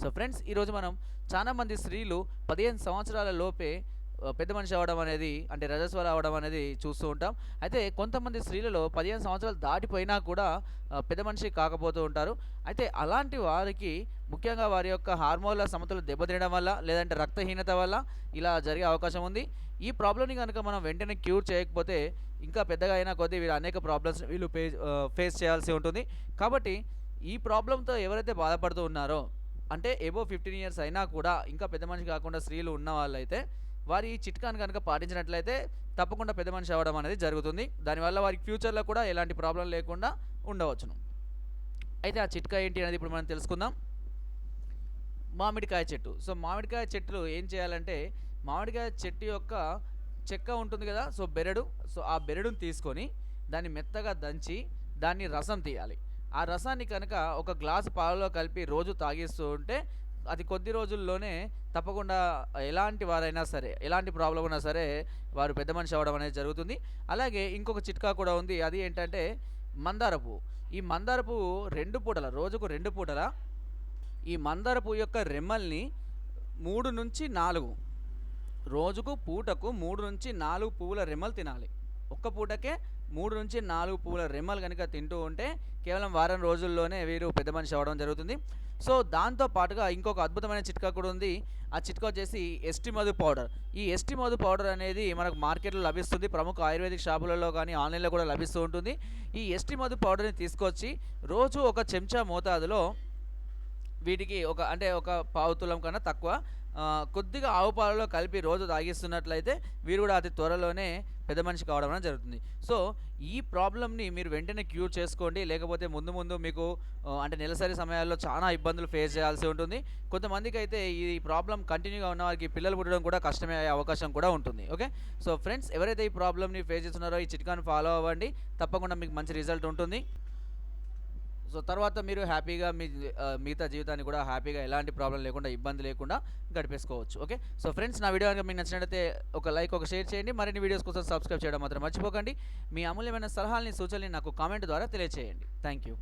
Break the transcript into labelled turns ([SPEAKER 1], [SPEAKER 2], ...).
[SPEAKER 1] So friends ఈరోజు మనం చాలా మంది స్త్రీలు పదిహేను సంవత్సరాల లోపే పెద్ద మనిషి అవ్వడం అనేది అంటే రజస్వలు అవ్వడం అనేది చూస్తూ ఉంటాం. అయితే కొంతమంది స్త్రీలలో పదిహేను సంవత్సరాలు దాటిపోయినా కూడా పెద్ద మనిషి కాకపోతూ ఉంటారు. అయితే అలాంటి వారికి ముఖ్యంగా వారి యొక్క హార్మోన్ల సమతులు దెబ్బతినడం వల్ల లేదంటే రక్తహీనత వల్ల ఇలా జరిగే అవకాశం ఉంది. ఈ ప్రాబ్లమ్ని కనుక మనం వెంటనే క్యూర్ చేయకపోతే ఇంకా పెద్దగా అయినా కొద్దీ వీళ్ళు అనేక ప్రాబ్లమ్స్ వీళ్ళు ఫేస్ చేయాల్సి ఉంటుంది. కాబట్టి ఈ ప్రాబ్లంతో ఎవరైతే బాధపడుతూ ఉన్నారో అంటే ఎబో ఫిఫ్టీన్ ఇయర్స్ అయినా కూడా ఇంకా పెద్ద మనిషి కాకుండా స్త్రీలు ఉన్న వాళ్ళైతే వారి ఈ చిట్కాను కనుక పాటించినట్లయితే తప్పకుండా పెద్ద మనిషి అవ్వడం అనేది జరుగుతుంది. దానివల్ల వారికి ఫ్యూచర్లో కూడా ఎలాంటి ప్రాబ్లం లేకుండా ఉండవచ్చును. అయితే ఆ చిట్కా ఏంటి అనేది ఇప్పుడు మనం తెలుసుకుందాం. మామిడికాయ చెట్టు. సో మామిడికాయ చెట్లు ఏం చేయాలంటే మామిడికాయ చెట్టు యొక్క చెక్క ఉంటుంది కదా సో బెరడు. సో ఆ బెరడుని తీసుకొని దాన్ని మెత్తగా దంచి దాన్ని రసం తీయాలి. ఆ రసాన్ని కనుక ఒక గ్లాసు పాలలో కలిపి రోజు తాగిస్తూ ఉంటే అది కొద్ది రోజుల్లోనే తప్పకుండా ఎలాంటి వారైనా సరే ఎలాంటి ప్రాబ్లం ఉన్నా సరే వారు పెద్ద మనిషి అవ్వడం అనేది జరుగుతుంది. అలాగే ఇంకొక చిట్కా కూడా ఉంది. అది ఏంటంటే మందార పువ్వు. ఈ మందార పువ్వు రెండు పూటల రోజుకు రెండు పూటల ఈ మందార పువ్వు యొక్క రెమ్మల్ని మూడు నుంచి నాలుగు రోజుకు పూటకు మూడు నుంచి నాలుగు పువ్వుల రెమ్మలు తినాలి. ఒక్క పూటకే మూడు నుంచి నాలుగు పువ్వుల రెమ్మలు కనుక తింటూ ఉంటే కేవలం వారం రోజుల్లోనే వీరు పెద్ద మనిషి అవ్వడం జరుగుతుంది. సో దాంతో పాటుగా ఇంకొక అద్భుతమైన చిట్కా కూడా ఉంది. ఆ చిట్కా వచ్చేసి ఎస్టి మధు పౌడర్. ఈ ఎస్టి మధు పౌడర్ అనేది మనకు మార్కెట్లో లభిస్తుంది. ప్రముఖ ఆయుర్వేదిక్ షాపులలో కానీ ఆన్లైన్లో కూడా లభిస్తూ ఉంటుంది. ఈ ఎస్టి మధు పౌడర్ని తీసుకొచ్చి రోజు ఒక చెంచా మోతాదులో వీటికి ఒక అంటే ఒక పావు తులం కన్నా తక్కువ కొద్దిగా ఆవు పాలలో కలిపి రోజు తాగిస్తున్నట్లయితే వీరు కూడా అతి త్వరలోనే పెద్ద మనిషి కావడం అనేది జరుగుతుంది. సో ఈ ప్రాబ్లమ్ని మీరు వెంటనే క్యూర్ చేసుకోండి. లేకపోతే ముందు ముందు మీకు అంటే నెలసరి సమయాల్లో చాలా ఇబ్బందులు ఫేస్ చేయాల్సి ఉంటుంది. కొంతమందికి అయితే ఈ ప్రాబ్లం కంటిన్యూగా ఉన్న వారికి పిల్లలు పుట్టడం కూడా కష్టమే అయ్యే అవకాశం కూడా ఉంటుంది. ఓకే? సో ఫ్రెండ్స్ ఎవరైతే ఈ ప్రాబ్లమ్ని ఫేస్ చేస్తున్నారో ఈ చిట్కాను ఫాలో అవ్వండి. తప్పకుండా మీకు మంచి రిజల్ట్ ఉంటుంది. సో తర్వాత మీరు హ్యాపీగా మీ మిగతా జీవితాన్ని కూడా హ్యాపీగా ఎలాంటి ప్రాబ్లం లేకుండా ఇబ్బంది లేకుండా గడిపేసుకోవచ్చు. ఓకే సో ఫ్రెండ్స్ నా వీడియో కనుక మీకు నచ్చినట్లయితే ఒక లైక్ ఒక షేర్ చేయండి. మరిన్ని వీడియోస్ కోసం సబ్స్క్రైబ్ చేయడం మాత్రం మర్చిపోకండి. మీ అమూల్యమైన సలహాలని సూచనలు నాకు కామెంట్ ద్వారా తెలియజేయండి థ్యాంక్ యూ